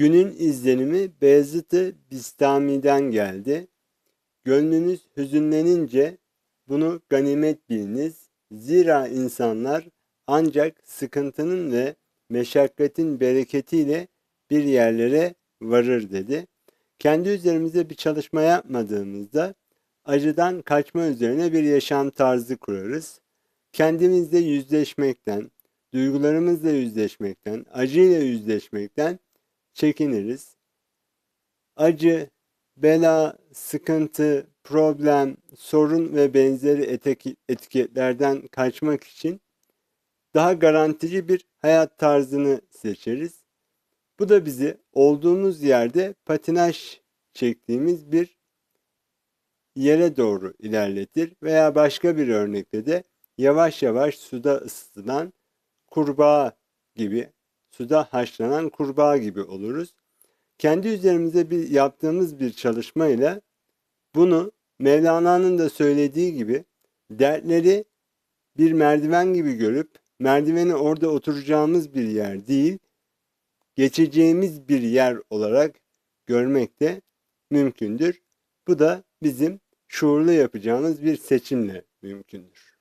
Günün izlenimi Beyazıt-ı Bistami'den geldi. Gönlünüz hüzünlenince bunu ganimet biliniz. Zira insanlar ancak sıkıntının ve meşakkatin bereketiyle bir yerlere varır dedi. Kendi üzerimize bir çalışma yapmadığımızda acıdan kaçma üzerine bir yaşam tarzı kurarız. Kendimizle yüzleşmekten, duygularımızla yüzleşmekten, acıyla yüzleşmekten çekiniriz. Acı, bela, sıkıntı, problem, sorun ve benzeri etiketlerden kaçmak için daha garantici bir hayat tarzını seçeriz. Bu da bizi olduğumuz yerde patinaj çektiğimiz bir yere doğru ilerletir veya başka bir örnekte de yavaş yavaş suda ısıtılan kurbağa gibi, suda haşlanan kurbağa gibi oluruz. Kendi üzerimize bir yaptığımız bir çalışmayla bunu Mevlana'nın da söylediği gibi dertleri bir merdiven gibi görüp merdiveni orada oturacağımız bir yer değil, geçeceğimiz bir yer olarak görmek de mümkündür. Bu da bizim şuurlu yapacağımız bir seçimle mümkündür.